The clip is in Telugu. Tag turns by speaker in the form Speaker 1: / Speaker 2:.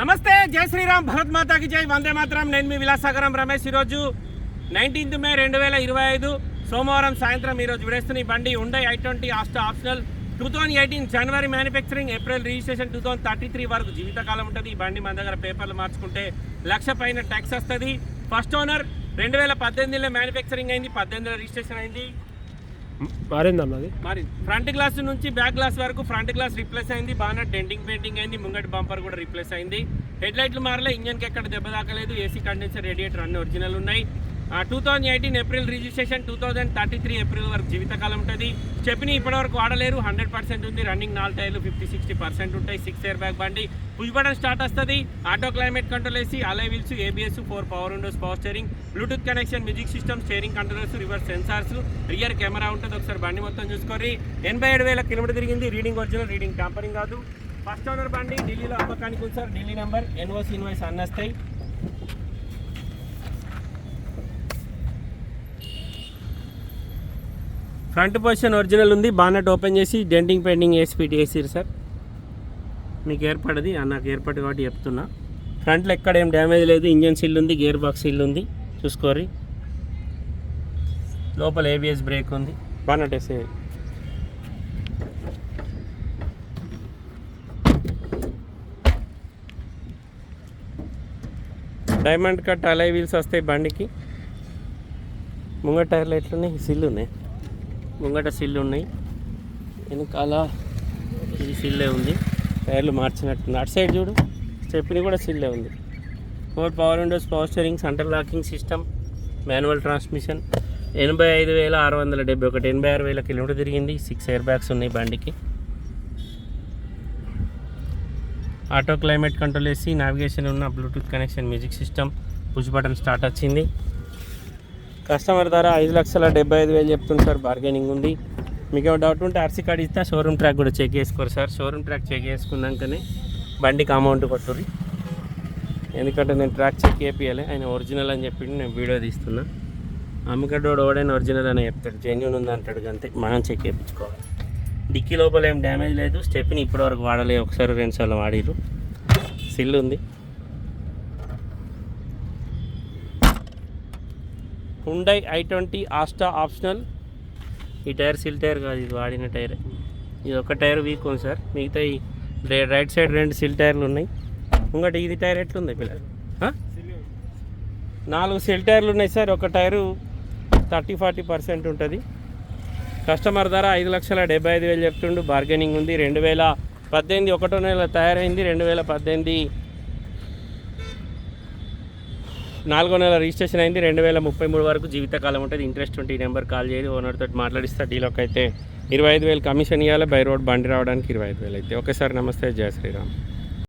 Speaker 1: నమస్తే జై శ్రీరామ్ భరత్ మాతాకి జై వందే మాత్రం. నేను మీ విలాసాగరం రమేష్ ఈరోజు నైన్టీన్త్ మే రెండు వేల ఇరవై ఐదు సోమవారం సాయంత్రం ఈరోజు విడేస్తున్న ఈ బండి ఉండే I twenty Asta optional. Two thousand eighteen January manufacturing April registration two thousand thirty three వరకు జీవితకాలం ఉంటుంది. ఈ బండి మన దగ్గర పేపర్లు మార్చుకుంటే లక్ష పైన ట్యాక్స్ వస్తుంది. ఫస్ట్ ఓనర్ రెండు వేల పద్దెనిమిదిలో మ్యానుఫ్యాక్చరింగ్ అయింది పద్దెనిమిదిలో రిజిస్ట్రేషన్ అయింది.
Speaker 2: మారిందన్న అది.
Speaker 1: మరి ఫ్రంట్ గ్లాస్ నుంచి బ్యాక్ గ్లాస్ వరకు ఫ్రంట్ గ్లాస్ రిప్లేస్ అయింది. బాగా డెంటింగ్ పెయింటింగ్ అయింది. ముంగటి బంపర్ కూడా రిప్లేస్ అయింది. హెడ్ లైట్లు మారలే. ఇంజన్కి ఎక్కడ దెబ్బ తాకలేదు. ఏసీ కండెన్సర్ రేడియేటర్ అన్ని ఒరిజినల్ ఉన్నాయి. Two thousand eighteen April registration two thousand thirty three April వరకు జీవితకాలం ఉంటుంది. చెప్పిన ఇప్పటివరకు వాడలేరు హండ్రెడ్ పర్సెంట్ ఉంది. రన్నింగ్ నాలుగు టైర్లు ఫిఫ్టీ సిక్స్టీ పర్సెంట్ ఉంటాయి. సిక్స్ ఇయర్ బ్యాక్ బండి. పుష్ బటన్ స్టార్ట్ వస్తుంది. ఆటో క్లైమేట్ కంట్రోల్ వేసి alloy wheels ABS four power windows power steering Bluetooth connection music system steering controls reverse sensors rear camera ఉంటుంది. ఒకసారి బండి మొత్తం చూసుకోరి ఎనభై ఏడు వేల కిలోమీటర్ తిరిగింది. రీడింగ్ ఒరిజినల్ రీడింగ్ టాంపరింగ్ కాదు. ఫస్ట్ ఓనర్ బండి ఢిల్లీలో అమ్మకానికి ఉంది sir Delhi number NOC invoice అన్నస్తాయి front position original ఉంది బానెట్ ఓపెన్ చేసి డెంటింగ్ పెయింటింగ్ వేసి ఫిట్ చేసిరు సార్? మీకు ఏర్పడది నాకు ఏర్పడి కాబట్టి చెప్తున్నా. ఫ్రంట్లో ఎక్కడ ఏం డ్యామేజ్ లేదు ఇంజన్ సీల్ ఉంది గేర్ బాక్స్ సీల్ ఉంది చూసుకోరి లోపల ఏబిఎస్ బ్రేక్ ఉంది. బానెట్ వేసే డైమండ్ కట్ అలై వీల్స్ వస్తాయి బండికి. ముంగట టైర్లు ఎట్లున్నాయి? సిల్లు ఉన్నాయి? ముంగట సిల్లు ఉన్నాయి. వెనకాల ఇది సిల్లే ఉంది. టైర్లు మార్చినట్టు అటు సైడ్ చూడు స్టెప్ని కూడా సిల్లే ఉంది. Four power windows power steering centre locking system manual transmission. ఎనభై ఐదు వేల ఆరు వందల డెబ్బై ఒకటి ఎనభై ఆరు వేల కిలోమీటర్ తిరిగింది. సిక్స్ ఎయిర్ బ్యాగ్స్ ఉన్నాయి బండికి. ఆటో క్లైమేట్ కంట్రోల్ వేసి నావిగేషన్ ఉన్న Bluetooth connection music system push button start వచ్చింది. కస్టమర్ ధర ఐదు లక్షల డెబ్బై ఐదు వేలు చెప్తుంది సార్ బార్గెనింగ్ ఉంది. మీకు డౌట్ ఉంటే ఆర్సీ కార్డ్ ఇస్తే షోరూమ్ ట్రాక్ కూడా చెక్ చేసుకోరు సార్. షోరూమ్ ట్రాక్ చెక్ చేసుకున్నాకనే బండికి అమౌంట్ కొట్టుర్రి. ఎందుకంటే నేను ట్రాక్ చెక్ చేపియాలి ఆయన ఒరిజినల్ అని చెప్పి నేను వీడియో తీస్తున్నా. అమ్మగడ్డోడు ఓడైన ఒరిజినల్ అని చెప్తాడు జెన్యున్ ఉంది అంటాడు అంతే మనం చెక్ చేయించుకోవాలి డిక్కీ లోపల ఏం డ్యామేజ్ లేదు స్టెప్ని ఇప్పటివరకు వాడలే ఒకసారి రెండుసార్లు వాడిరు సిల్ ఉంది. Hyundai I twenty Asta optional ఈ టైర్ సిల్ టైర్ కాదు ఇది వాడిన టైర్. ఇది ఒక టైర్ వీక్ ఉంది సార్. మిగతా ఈ రైట్ సైడ్ రెండు సిల్ టైర్లు ఉన్నాయి. ఇంకోటి ఇది టైర్ ఎట్లుంది పిల్లలు? నాలుగు సిల్ టైర్లు ఉన్నాయి సార్. ఒక టైరు థర్టీ ఫార్టీ పర్సెంట్ ఉంటుంది. కస్టమర్ ధర ఐదు లక్షల డెబ్బై ఐదు వేలు చెప్తుండు. బార్గెనింగ్ ఉంది. రెండు వేల పద్దెనిమిది ఒకటో నెల తయారైంది. రెండు వేల పద్దెనిమిది నాలుగో నెల రిజిస్ట్రేషన్ అయింది. రెండు వేల ముప్పై మూడు వరకు జీవితకాలం ఉంటుంది. ఇంట్రెస్ట్ ఉంటే ఈ నెంబర్ కాల్ చేయాలి ఓనర్ తోటి మాట్లాడిస్తా. డీలోకి అయితే ఇరవై ఐదు వేలు కమిషన్ ఇవ్వాలి బై రోడ్ బండి రావడానికి ఇరవై ఐదు వేలు అయితే. ఓకే సార్ నమస్తే. జయ శ్రీరామ్.